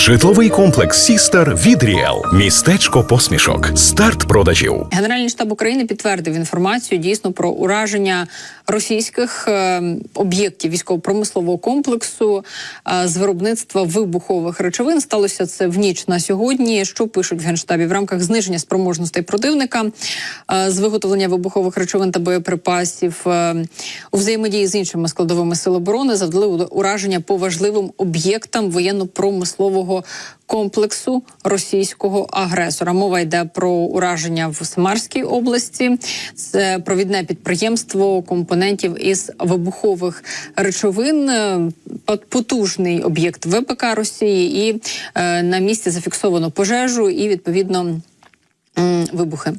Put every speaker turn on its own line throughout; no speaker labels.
Житловий комплекс Сістер від Ріел. Містечко посмішок. Старт продажів.
Генеральний штаб України підтвердив інформацію дійсно про ураження російських е, об'єктів військово-промислового комплексу е, з виробництва вибухових речовин. Сталося це в ніч на сьогодні. Що пишуть в генштабі в рамках зниження спроможностей противника е, з виготовлення вибухових речовин та боєприпасів у взаємодії з іншими складовими сил оборони завдали ураження по важливим об'єктам воєнно-промислового комплексу російського агресора. Мова йде про ураження в Самарській області. Це провідне підприємство компонентів із вибухових речовин. Е, Потужний об'єкт ВПК Росії, і е, на місці зафіксовано пожежу і відповідно вибухи.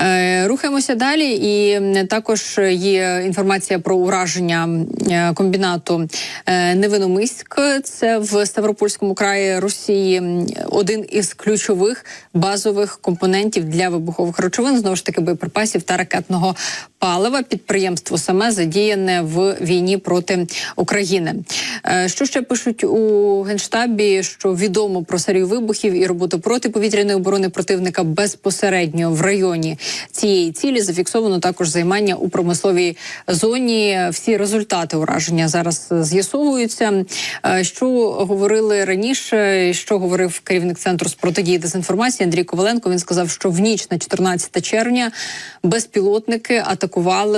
Е, Рухаємося далі, і також є інформація про ураження е, комбінату Невиномиськ. Це в Ставропольському краї Росії. Один із ключових базових компонентів для вибухових речовин, знову ж таки боєприпасів та ракетного палива. Підприємство саме задіяне в війні проти України. Е, Що ще пишуть у генштабі? Що відомо про серію вибухів і роботу протиповітряної оборони противника безпосередньо в районі цієї цілі. Зафіксовано також займання у промисловій зоні. Всі результати ураження зараз з'ясовуються. Е, Що говорили раніше? Що говорив керівник центру з протидії дезінформації Андрій Коваленко? Він сказав, що в ніч на 14 червня безпілотники атакували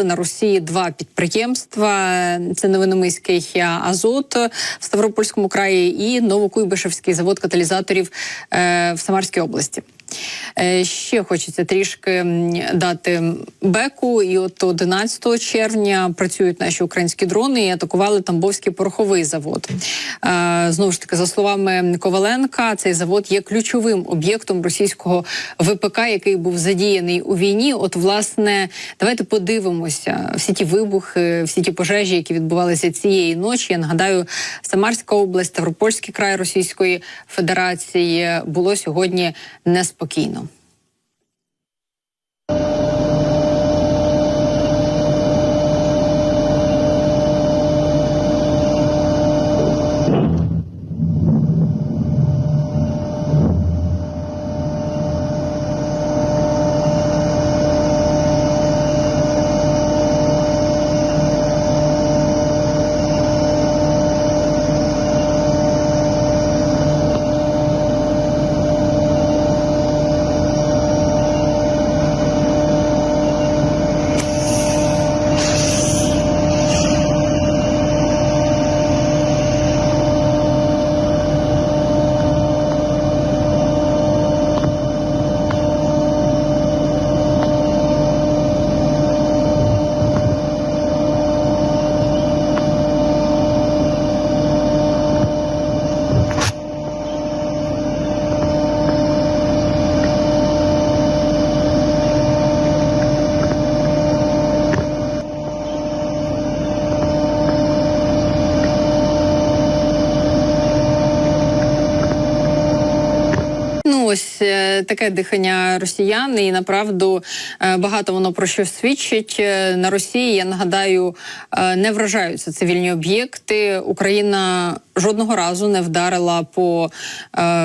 на Росії два підприємства. Це Новиномиський Азот в Ставропольському краї і Новокуйбишевський завод каталізаторів е, в Самарській області. Е, Ще хочеться трішки дати беку. І от 11 червня працюють наші українські дрони і атакували Тамбовський пороховий завод. Е, Знову ж таки, за словами Коваленка, цей завод є ключовим об'єктом російського ВПК, який був задіяний у війні. От, власне, давайте подивимося всі ті вибухи, всі ті пожежі, які відбувалися цієї ночі. Я нагадаю, Самарська область, Ставропольський край Російської Федерації було сьогодні неспокійно. pouquinho. Ось е, таке дихання росіян, і направду е, багато воно про що свідчить Е, на Росії. Я нагадаю, е, не вражаються цивільні об'єкти. Україна жодного разу не вдарила по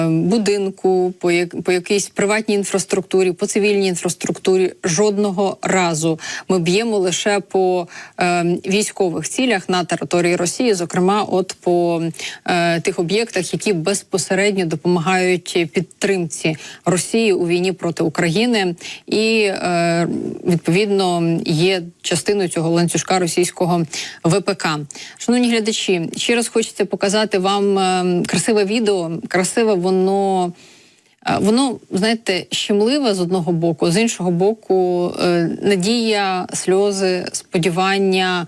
будинку, по, як, по якійсь приватній інфраструктурі, по цивільній інфраструктурі. Жодного разу ми б'ємо лише по військових цілях на території Росії, зокрема, от по тих об'єктах, які безпосередньо допомагають підтримці Росії у війні проти України, і е, відповідно є частиною цього ланцюжка російського ВПК. Шановні глядачі, ще раз хочеться показати вам е, красиве відео. Красиве воно. Е, Воно, знаєте, щемливе з одного боку, з іншого боку, надія, сльози, сподівання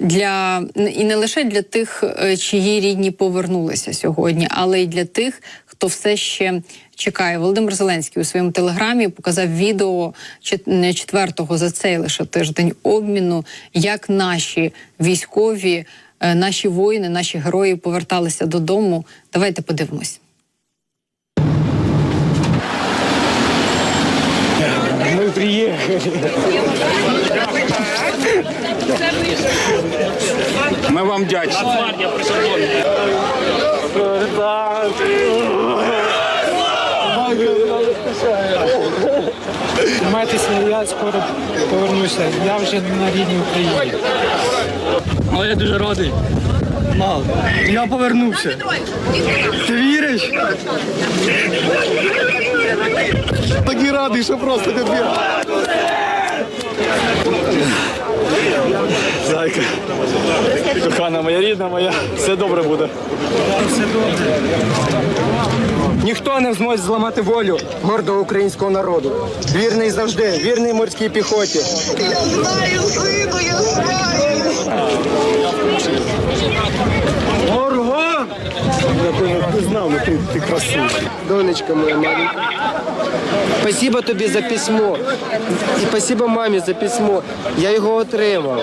для і не лише для тих, чиї рідні повернулися сьогодні, але й для тих, хто все ще чекає. Володимир Зеленський у своєму телеграмі показав відео четвертого за цей лише тиждень обміну, як наші військові, е, наші воїни, наші герої поверталися додому. Давайте подивимось.
Мы приехали. Мы вам вдячні.
Тримайтеся, я скоро повернуся. Я вже на рідній Україні.
Але я дуже радий. Мал, я повернувся. Ти віриш?
Такий радий, що просто капець. Зайка, кохана моя рідна моя, все добре буде. Все добре.
Ніхто не зможе зламати волю гордого українського народу. Вірний завжди, вірний морській піхоті.
Я знаю, сину, я знаю.
Ти, ти красивий.
Донечка моя маленька. Спасибо тобі за письмо. І спасибо мамі за письмо. Я його отримав.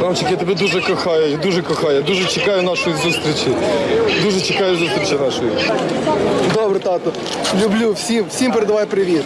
Мамчик, я тебе дуже кохаю, дуже кохаю, дуже чекаю нашої зустрічі. Дуже чекаю зустрічі нашої. Добре, тато. Люблю всім, всім передавай привіт.